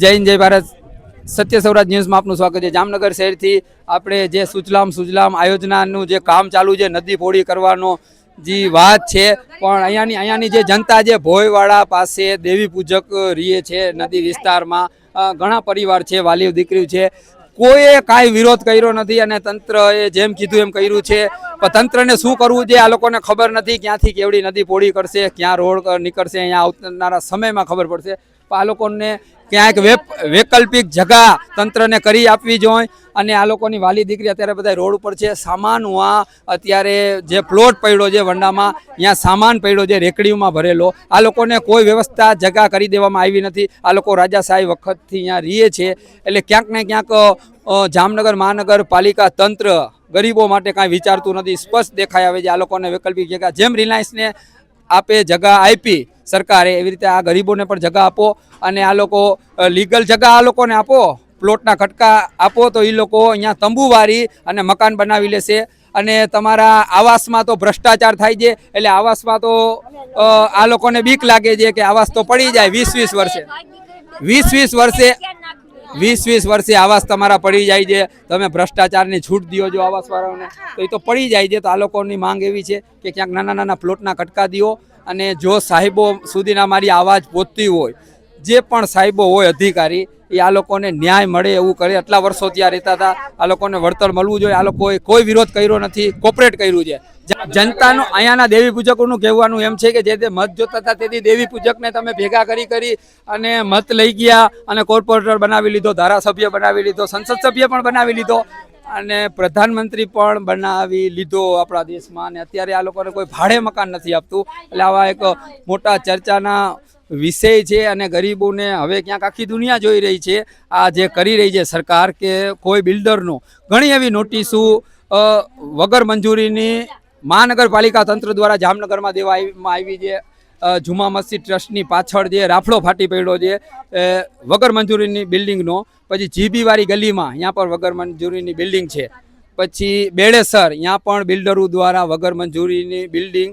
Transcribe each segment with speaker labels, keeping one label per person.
Speaker 1: જય જય ભારત. સત્ય સૌરાજ ન્યૂઝમાં આપનું સ્વાગત છે. જામનગર શહેરથી આપણે જે સુજલામ સુજલામ આયોજનાનું જે કામ ચાલુ છે, નદી પોળી કરવાનો જે વાત છે. પણ અહીંયાની અહીંયાની જે જનતા જે ભોયવાડા પાસે દેવી પૂજક રીએ છે નદી વિસ્તારમાં ઘણા પરિવાર છે, વાલીઓ દીકરીઓ છે. કોઈએ કાંઈ વિરોધ કર્યો નથી અને તંત્રએ જેમ કીધું એમ કર્યું છે. પણ તંત્રને શું કરવું છે, આ લોકોને ખબર નથી ક્યાંથી કેવડી નદી પોળી કરશે, ક્યાં રોડ નીકળશે, અહીંયા આવનારા સમયમાં ખબર પડશે. આ લોકોને ક્યાંક વૈકલ્પિક જગા તંત્રને કરી આપવી જોઈએ અને આ લોકોની વાલી દીકરી અત્યારે બધા રોડ ઉપર છે. સામાન આ અત્યારે જે પ્લોટ પડ્યો છે વંડામાં, ત્યાં સામાન પડ્યો છે, રેકડીઓમાં ભરેલો. આ લોકોને કોઈ વ્યવસ્થા જગા કરી દેવામાં આવી નથી. આ લોકો રાજાશાહી વખતથી અહીંયા રહીએ છે. એટલે ક્યાંક ને ક્યાંક જામનગર મહાનગરપાલિકા તંત્ર ગરીબો માટે કાંઈ વિચારતું નથી. સ્પષ્ટ દેખાય આવે છે આ લોકોને વૈકલ્પિક જગા. જેમ રિલાયન્સને આપે જગા આપી સરકારે એવી રીતે આ ગરીબોને પણ જગા આપો અને આ લોકો લીગલ જગા આ લોકોને આપો. પ્લોટના ખટકા આપો તો એ લોકો અહીંયા તંબુ વારી અને મકાન બનાવી લેશે. અને તમારા આવાસમાં તો ભ્રષ્ટાચાર થાય છે, એટલે આવાસમાં તો આ લોકોને બીક લાગે છે કે આવાસ તો પડી જાય વીસ વીસ વર્ષે. વીસ વીસ વર્ષે, વીસ વીસ વર્ષે આવાસ તમારા પડી જાય છે. તમે ભ્રષ્ટાચારની છૂટ દો જો આવાસવાળાઓને. તો એ તો પડી જાય છે. તો આ લોકોની માંગ એવી છે કે ક્યાંક નાના નાના પ્લોટના કટકા દો અને જો સાહેબો સુધીના મારી આવાજ પહોંચતી હોય, જે પણ સાહેબો હોય અધિકારી, એ આ લોકોને ન્યાય મળે એવું કરે. આટલા વર્ષો ત્યાં રહેતા હતા. આ લોકોને વળતર મળવું જોઈએ. આ લોકોએ કોઈ વિરોધ કર્યો નથી. કોપરેટ કર્યું છે. જનતાનું અહીંયાના દેવી પૂજકોનું કહેવાનું એમ છે કે જે તે મત જોતા હતા તેથી દેવી પૂજકને તમે ભેગા કરી કરી અને મત લઈ ગયા અને કોર્પોરેટર બનાવી લીધો, ધારાસભ્ય બનાવી લીધો, સંસદ સભ્ય પણ બનાવી લીધો. અને પ્રધાનમંત્રી પણ બનાવી લીધો આપણા દેશમાં. અને અત્યારે આ લોકોને કોઈ ભાડે મકાન નથી આપતું. એટલે આવા એક મોટા ચર્ચાના વિષય છે અને ગરીબોને હવે ક્યાંક આખી દુનિયા જોઈ રહી છે. આ જે કરી રહી છે સરકાર કે કોઈ બિલ્ડરનું. ઘણી એવી નોટિસો વગર મંજૂરીની મહાનગરપાલિકા તંત્ર દ્વારા જામનગરમાં દેવામાં આવી છે. જુમા મસ્જિદ ટ્રસ્ટની પાછળ જે રાફડો ફાટી પડ્યો છે વગર મંજૂરીની બિલ્ડિંગનો. પછી જીબીવાળી ગલીમાં, અહીંયા પણ વગર મંજૂરીની બિલ્ડિંગ છે. પછી બેડેસર ત્યાં પણ બિલ્ડરો દ્વારા વગર મંજૂરીની બિલ્ડિંગ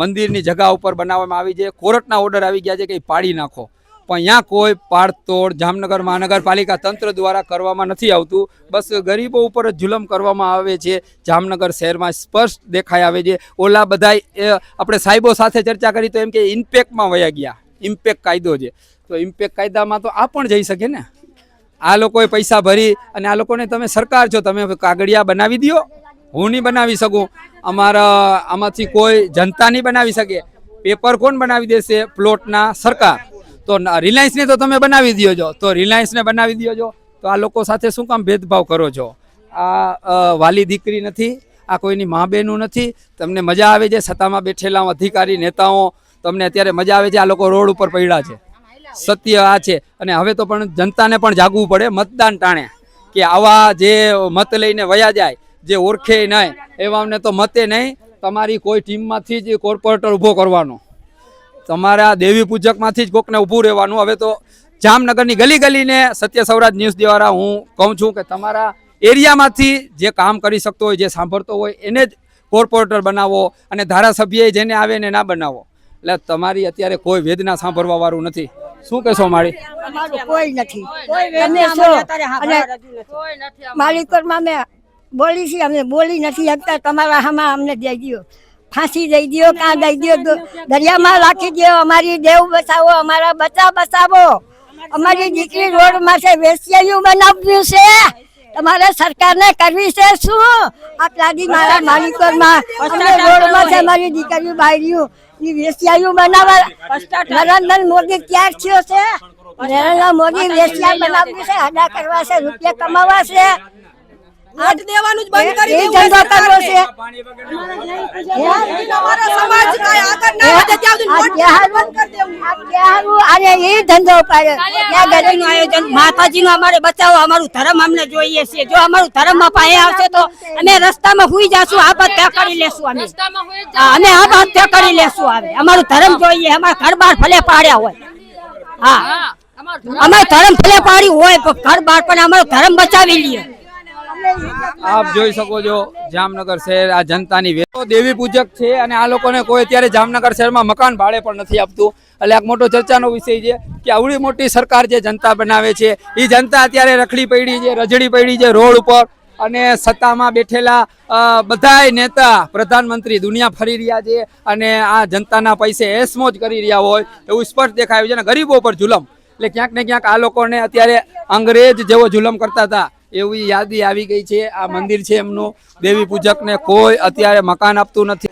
Speaker 1: મંદિરની જગા ઉપર બનાવવામાં આવી છે. કોર્ટના ઓર્ડર આવી ગયા છે કે પાડી નાખો. પણ અહીંયા કોઈ પાડતોડ જામનગર મહાનગરપાલિકા તંત્ર દ્વારા કરવામાં નથી આવતું. બસ ગરીબો ઉપર જ જુલમ કરવામાં આવે છે. જામનગર શહેરમાં સ્પષ્ટ દેખાઈ આવે છે. ઓલા બધા આપણે સાહેબો સાથે ચર્ચા કરી તો એમ કે ઇમ્પેક્ટમાં વયા ગયા. ઇમ્પેક્ટ કાયદો છે. તો ઇમ્પેક્ટ કાયદામાં તો આ પણ જઈ શકે ને? આ લોકોએ પૈસા ભરી અને આ લોકોને તમે સરકાર છો, તમે કાગળિયા બનાવી દો. હું નહીં બનાવી શકું. અમારા, આમાંથી કોઈ જનતા નહીં બનાવી શકે. પેપર કોણ બનાવી દેશે? પ્લોટના સરકાર. તો રિલાયન્સને તો તમે બનાવી દો છો તો રિલાયન્સને બનાવી દો છો તો આ લોકો સાથે શું કામ ભેદભાવ કરો છો? આ વાલી દીકરી નથી, આ કોઈની મા બહેનું નથી. તમને મજા આવે છે સત્તામાં બેઠેલા અધિકારી નેતાઓ? તમને અત્યારે મજા આવે છે આ લોકો રોડ ઉપર પડ્યા છે. સત્ય આ છે. અને હવે તો પણ જનતાને પણ જાગવું પડે મતદાન ટાણે. કે આવા જે મત લઈને વયા જાય, જે ઓળખે નહીં એવાને તો મતે નહીં. તમારી કોઈ ટીમમાંથી જ કોર્પોરેટર ઊભો કરવાનો. તમારા દેવી પૂજકમાંથી જ કોકને ઊભું રહેવાનું. હવે તો જામનગરની ગલી ગલીને સત્ય સૌરાજ ન્યૂઝ દ્વારા હું કહું છું કે તમારા એરિયામાંથી જે કામ કરી શકતો હોય જે સાંભળતો હોય એને જ કોર્પોરેટર બનાવો અને ધારાસભ્ય જેને આવે એને ના બનાવો. એટલે તમારી અત્યારે કોઈ વેદના સાંભળવા વાળું નથી. શું કહેશો મારી?
Speaker 2: અમારું કોઈ નથી. અને બોલી છીએ અમે બોલી નથી શકતા. તમારા હામાં અમને દઈ દો ફાંસી દઈ દો કાં દઈ દો દરિયામાં રાખી દો અમારી દેવ બચાવો અમારા બચા બચાવો. અમારી દીકરી રોડમાં છે વેસ્યાયું બનાવ્યું છે. તમારે સરકારને કરવી છે શું? આ પ્લાડી મારા માલિકોમાં અમને રોડમાં છે. અમારી દીકરીઓ બાયરીઓ ની વેસ્યાયું બનાવવા નરેન્દ્ર મોદી ક્યાં થયો છે? નરેન્દ્ર મોદી વેસ્યા બનાવ્યું છે હડા કરવા છે રૂપિયા કમાવા છે.
Speaker 3: વોટ દેવાનું જ બંધ કરી દેવું
Speaker 2: જનતા કરવો છે.
Speaker 3: અમારા સમાજ કાય આગળ ના વધે ત્યાં સુધી વોટ બંધ કરી દેવું.
Speaker 2: કેહારું અરે એ ધંધો પાડે ત્યાં
Speaker 4: માતાજીનું આયોજન. માતાજીનું અમારે બચાવો. અમારું ધર્મ અમને જોઈએ છે. જો અમારું ધર્મ પાસે આવશે તો અમે રસ્તામાં હુઈ જાશું. આ બાદ કરી લેશું અમે. અમે આ બાદ કરી લેશું આવે અમારું ધર્મ જોઈએ. અમારા ઘર બાર ભલે પાડ્યા હોય. હા. અમારું ધર્મ ભલે પાડ્યું હોય ઘર બાર પણ અમારું ધર્મ બચાવી લઈએ
Speaker 1: આપ જોઈ શકો છો, જામનગર શહેર આ જનતાની દેવી પૂજક છે અને આ લોકોને કોઈ અત્યારે જામનગર શહેરમાં મકાન ભાડે પણ નથી આપતું. એટલે એક મોટો ચર્ચાનો વિષય છે કે આવડી મોટી સરકાર જે જનતા બનાવે છે એ જનતા અત્યારે રખડી પડી છે, રજડી પડી છે રોડ ઉપર અને સત્તામાં બેઠેલા બધાય નેતા પ્રધાનમંત્રી દુનિયા ફરી રહ્યા છે અને આ જનતાના પૈસે એસમોજ કરી રહ્યા હોય એવું સ્પષ્ટ દેખાયું છે અને ગરીબો પર જુલમ. એટલે ક્યાંક ને ક્યાંક આ લોકોને અત્યારે અંગ્રેજ જેવો જુલમ કરતા હતા. એવી યાદી આવી ગઈ છે આ મંદિર છે એમનું. દેવી પૂજકને કોઈ અત્યારે મકાન આપતું નથી.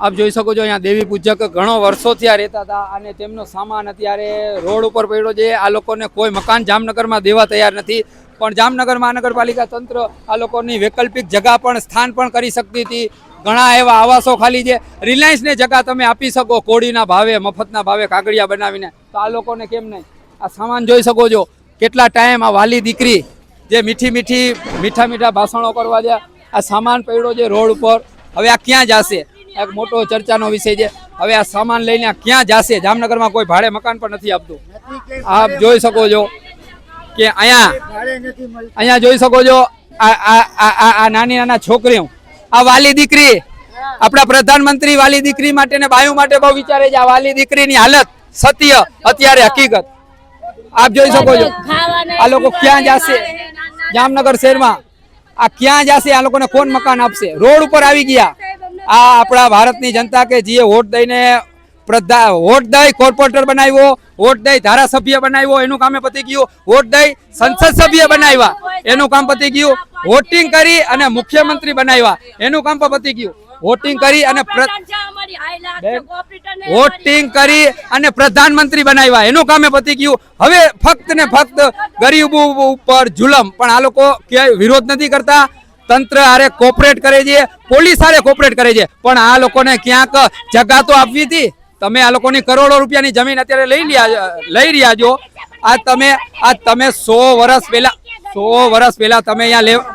Speaker 1: આપ જોઈ શકો છો અહીંયા દેવી પૂજક ઘણો વર્ષોથી આ રહેતા હતા અને તેમનો સામાન અત્યારે રોડ ઉપર પડ્યો છે. આ લોકોને કોઈ મકાન જામનગરમાં દેવા તૈયાર નથી. પણ જામનગર મહાનગરપાલિકા તંત્ર આ લોકોની વૈકલ્પિક જગા પણ સ્થાન પણ કરી શકતી હતી. ઘણા એવા આવાસો ખાલી છે. રિલાયન્સને જગા તમે આપી શકો કોડીના ભાવે, મફતના ભાવે કાગળિયા બનાવીને. તો આ લોકોને કેમ નહીં? આ સામાન જોઈ શકો છો. કેટલા ટાઈમ આ વાલી દીકરી જે મીઠી મીઠી, મીઠા મીઠા ભાષણો કરવા છે. આ સામાન પડ્યો છે રોડ ઉપર. હવે આ ક્યાં જશે? એક મોટો ચર્ચાનો વિષય છે. હવે આ સામાન લઈને ક્યાં જશે? જામનગરમાં કોઈ ભાડે મકાન પણ નથી આપતું. આપ જોઈ શકો છો કે અહીંયા અહીંયા જોઈ શકો છો આ નાની નાના છોકરીઓ. આ વાલી દીકરી. આપણા પ્રધાનમંત્રી વાલી દીકરી માટે ને બાયુ માટે બહુ વિચારે છે. આ વાલી દીકરીની હાલત સત્ય અત્યારે હકીકત. આપ જોઈ શકો છો. આ લોકો ક્યાં જશે? જામનગર શહેરમાં. આ ક્યાં જશે? આ લોકોને કોણ મકાન આપશે? રોડ ઉપર આવી ગયા. આ આપણા ભારતની જનતા કે જે વોટ દઈને પ્રધા વોટ દઈ કોર્પોરેટર બનાવ્યો, વોટ દઈ ધારાસભ્ય બનાવ્યો, એનું કામે પતી ગયું. વોટ દઈ સંસદ સભ્ય બનાવ્યા, એનું કામ પતી ગયું. વોટિંગ કરી અને મુખ્યમંત્રી બનાવ્યા, એનું કામ પણ પતી ગયું. વોટિંગ કરી અને વોટિંગ કરી અને પ્રધાનમંત્રી બનાવ્યા, એનું કામે પતી ગયું. હવે ફક્ત ને ફક્ત ગરીબો ઉપર જુલમ. પણ આ લોકો ક્યાંય વિરોધ નથી કરતા. તંત્ર હારે કોપરેટ કરે છે, પોલીસ હારે કોપરેટ કરે છે. પણ આ લોકોને ક્યાંક જગા તો આપવી હતી? તમે આ લોકોની કરોડો રૂપિયાની જમીન અત્યારે લઈ રહ્યા લઈ રહ્યા છો. આ તમે આ તમે સો વર્ષ પહેલા, સો વર્ષ પહેલા તમે અહીંયા લેવા,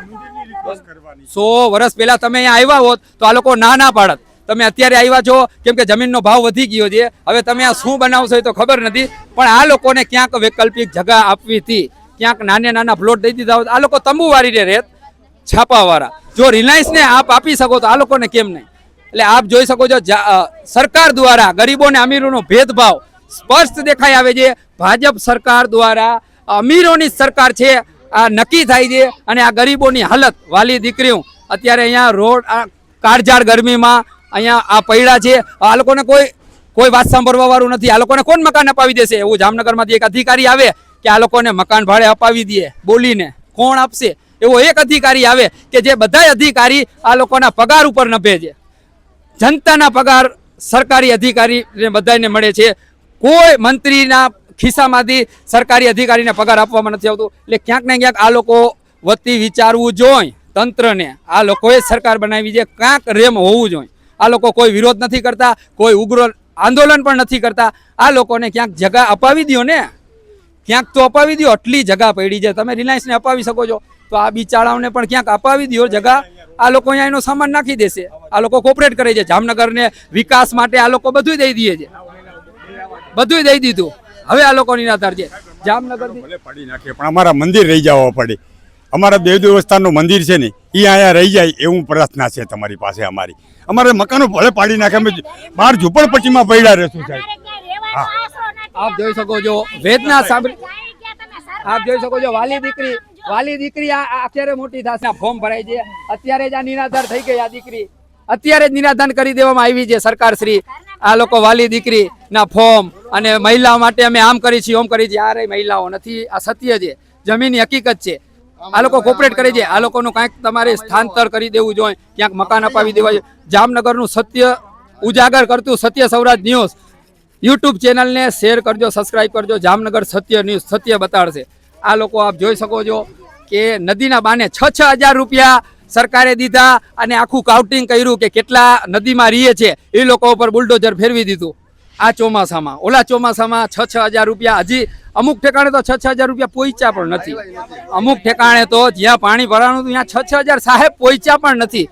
Speaker 1: સો વર્ષ પહેલા તમે અહીંયા આવ્યા હોત તો આ લોકો ના ના પાડત. તમે અત્યારે આવ્યા છો, કેમ કે જમીનનો ભાવ વધી ગયો છે. હવે તમે આ શું બનાવશો એ તો ખબર નથી. પણ આ લોકોને ક્યાંક વૈકલ્પિક જગા આપવી હતી. ક્યાંક નાના નાના પ્લોટ દઈ દીધા હોત. આ લોકો તંબુ વાળીને રહેત. છાપાવાળા. જો રિલાયન્સને આપ આપી શકો તો આ લોકોને કેમ નહીં? એટલે આપ જોઈ શકો છો સરકાર દ્વારા ગરીબો અને અમીરોનો ભેદભાવ સ્પષ્ટ દેખાઈ આવે છે. ભાજપ સરકાર દ્વારા અમીરોની સરકાર છે. આ નક્કી થાય છે અને આ ગરીબોની હાલત. વાલી દીકરીઓ, અત્યારે અહીંયા રોડ કાળઝાળ ગરમીમાં અહીંયા આ પૈડા છે. આ લોકોને કોઈ કોઈ વાત સાંભળવા વાળું નથી. આ લોકોને કોણ મકાન અપાવી દેશે? એવું જામનગરમાંથી એક અધિકારી આવે કે આ લોકોને મકાન ભાડે અપાવી દે બોલીને. કોણ આપશે? એવો એક અધિકારી આવે કે જે બધા અધિકારી આ લોકોના પગાર ઉપર નભે છે. જનતાના પગાર સરકારી અધિકારીને બધાને મળે છે. કોઈ મંત્રીના ખિસ્સામાંથી સરકારી અધિકારીને પગાર આપવામાં નથી આવતો. એટલે ક્યાંક ને ક્યાંક આ લોકો વતી વિચારવું જોઈએ તંત્રને. આ લોકોએ સરકાર બનાવી છે. ક્યાંક રેમ હોવું જોઈએ આ લોકો કોઈ વિરોધ નથી કરતા, કોઈ ઉગ્ર આંદોલન પણ નથી કરતા. આ લોકોને ક્યાંક જગા અપાવી દો ને. ક્યાંક તો અપાવી દો આટલી જગા પડી છે. તમે રિલાયન્સને અપાવી શકો છો. તો આ બિચારાઓને પણ ક્યાંક અપાવી દો જગા. આ લોકો અહીંયા એનો સામાન નાખી દેશે. આ લોકો કોપરેટ કરે છે. જામનગરને વિકાસ માટે આ લોકો બધું દઈ દે છે. બધું દઈ દીધું. હવે આ લોકો નિરાધાર છે. જામનગર
Speaker 5: પડી નાખે પણ અમારા મંદિર રહી જવા પડે. અમારા દેવ દેવસ્થાનનું મંદિર છે ને એ અહીંયા રહી જાય એવું પ્રાર્થના છે તમારી પાસે અમારી. અમારે મકાનો ભલે પાડી નાખે અમે બહાર ઝૂંપડપટ્ટીમાં પડ્યા રહેશું સાહેબ.
Speaker 1: આપ જોઈ શકો છો વેદના સાંભળી આપ જોઈ શકો છો વાલી દીકરી વાલી દીકરી અત્યારે મોટી થશે. ફોર્મ ભરાય છે. અત્યારે જ આ નિરાધાર થઈ ગઈ આ દીકરી. અત્યારે જ નિરાધાન કરી દેવામાં આવી છે સરકાર શ્રી આ લોકો વાલી દીકરી ના ફોર્મ અને મહિલાઓ માટે અમે આમ કરી છીએ, ઓમ કરી છીએ. આ રહી મહિલાઓ નથી, આ સત્ય છે. જમીનની હકીકત છે. આ લોકો કોપરેટ કરે છે. આ લોકોનું કાંઈક તમારે સ્થાનતર કરી દેવું જોઈએ. ક્યાંક મકાન અપાવી દેવા જોઈએ. જામનગરનું સત્ય ઉજાગર કરતું સત્ય સૌરાજ ન્યૂઝ. યુટ્યુબ ચેનલને શેર કરજો, સબસ્ક્રાઇબ કરજો. જામનગર સત્ય ન્યૂઝ, સત્ય બતાડશે. આ લોકો આપ જોઈ શકો છો કે નદીના બાને છ છ હજાર રૂપિયા સરકારે દીધા અને આખું કાઉન્ટિંગ કર્યું કે કેટલા નદીમાં રીએ છે એ લોકો ઉપર બુલડોઝર ફેરવી દીધું. આ ચોમાસામાં, ઓલા ચોમાસામાં છ છ હજાર રૂપિયા, હજી અમુક ઠેકાણે તો છ છ હજાર રૂપિયા પહોંચ્યા પણ નથી. અમુક ઠેકાણે તો જ્યાં પાણી ભરાવાનું હતું, ત્યાં છ છ હજાર સાહેબ પહોંચ્યા પણ નથી.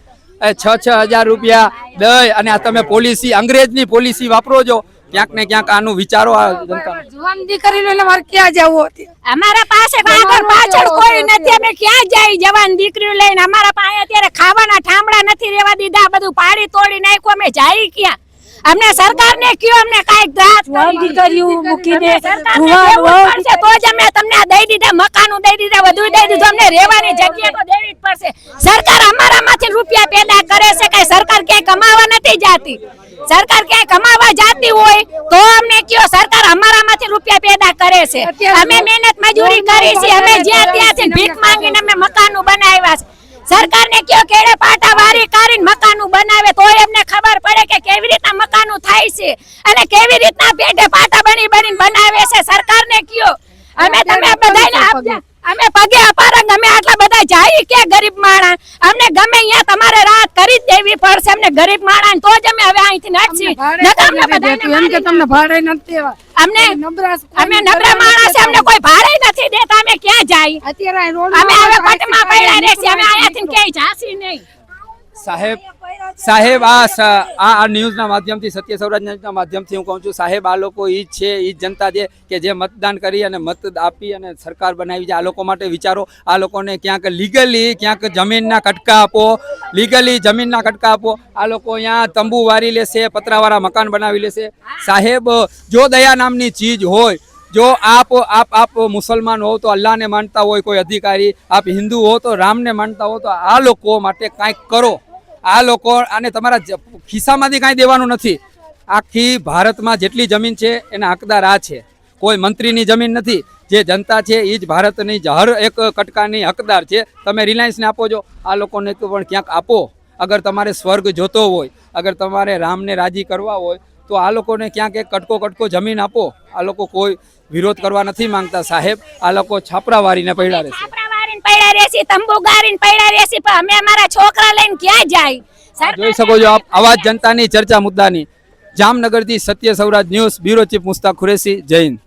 Speaker 1: છ છ હજાર રૂપિયા દઈ અને આ તમે પોલિસી, અંગ્રેજની પોલિસી વાપરો છો ક્યાંક ને ક્યાંક આનું વિચારો આ જનતા.
Speaker 3: જુવાન દીકરીને એટલે મારે ક્યાં જવું હતી?
Speaker 4: અમારા પાસે આગળ પાછળ કોઈ નથી. અમે ક્યાં જાય જવાન દીકરીઓ લઈને? અમારા પાસે અત્યારે ખાવાના ઠામડા નથી રહેવા દીધા. બધું પાડી તોડી નાખ્યું. અમે જાય ક્યાં? અમને સરકારને કયો અમને કંઈક દાત
Speaker 2: દીકરીઓ વહુ
Speaker 4: પડશે. તો જ અમે તમને આ દઈ દીધા મકાનું દઈ દીધા બધું દઈ દીધું. અમને રહેવાની જગ્યા તો દેવી જ પડશે. સરકાર અમારામાંથી રૂપિયા પેદા કરે છે. કઈ સરકાર ક્યાંય કમાવા નથી જાતી. સરકાર ક્યાંય કમાવા જાતી હોય તો અમને કયો સરકાર અમારામાંથી રૂપિયા પેદા કરે છે? અમે મહેનત મજૂરી કરી છે. અમે જ્યાં ત્યાંથી ભીખ માંગીને અમે મકાનો બનાવ્યા છે. સરકારને કયો કેડે પાટા વારી કરીને મકાનો બનાવે તોય અમને ખબર પડે કે કેવી રીતના મકાનો થાય છે અને કેવી રીતના પેટે પાટા બની બની બનાવે છે. સરકારને કયો? અમે તમે બધાને આપજો. અમે પગે અપારંગ અમે આટલા બધા જાય કે ગરીબ માણા અમને ગમે અહીંયા તમારે રાત કરી જ દેવી પડશે. અમને ગરીબ માણા તો જ અમે હવે અહીંથી નાખશી અમને બધાને
Speaker 3: એમ કે તમને ભાડે નથી દેવા.
Speaker 4: અમને
Speaker 3: નબળા
Speaker 4: અમે નબળા માણસ છે, અમને કોઈ ભાડે નથી દેતા. અમે ક્યાં જાય?
Speaker 3: અત્યારે
Speaker 4: અમે હવે પટમાં પડ્યા રહેશે. અમે અહીંયાથી ક્યાંય જાશી નહીં.
Speaker 1: સાહેબ સાહેબ આ આ ન્યૂઝના માધ્યમથી સત્ય સૌરાજના ન્યૂઝના માધ્યમથી હું કહું છું સાહેબ આ લોકો જ છે ઈ જ જનતા છે કે જે મતદાન કરી અને મત આપી અને સરકાર બનાવી છે. આ લોકો માટે વિચારો આ લોકોને ક્યાંક લીગલી ક્યાંક જમીનના કટકા આપો લીગલી જમીનના કટકા આપો. આ લોકો અહીંયા તંબુ વારી લેશે પતરાવાળા મકાન બનાવી લેશે. સાહેબ જો દયા નામની ચીજ હોય જો આપ આપ આપ મુસલમાન હો તો અલ્લાહને માનતા હોય કોઈ અધિકારી આપ હિન્દુ હો તો રામને માનતા હો તો આ લોકો માટે કાંઈક કરો. આ લોકો અને તમારા ખિસ્સામાંથી કાંઈ દેવાનું નથી. આખી ભારતમાં જેટલી જમીન છે, એના હકદાર આ છે. કોઈ મંત્રીની જમીન નથી. જે જનતા છે એ જ ભારતની હર એક કટકાની હકદાર છે. તમે રિલાયન્સને આપો છો, આ લોકોને તો પણ ક્યાંક આપો. અગર તમારે સ્વર્ગ જોતો હોય, અગર તમારે રામને રાજી કરવા હોય, તો આ લોકોને ક્યાંક એક કટકો કટકો જમીન આપો. આ લોકો કોઈ વિરોધ કરવા નથી માંગતા સાહેબ. આ લોકો છાપરાવારીને પડ્યા રહેશે.
Speaker 4: વારીને પડ્યા રહેશી તંબુ ગારીને પડ્યા રહેશી પણ અમે અમારા છોકરા લઈને ક્યાં જાય?
Speaker 1: જોઈ શકો છો આપ આવાજ જનતાની ચર્ચા મુદ્દાની. જામનગરથી Satya Sauraj news bureau chief Mustaq Qureshi Jain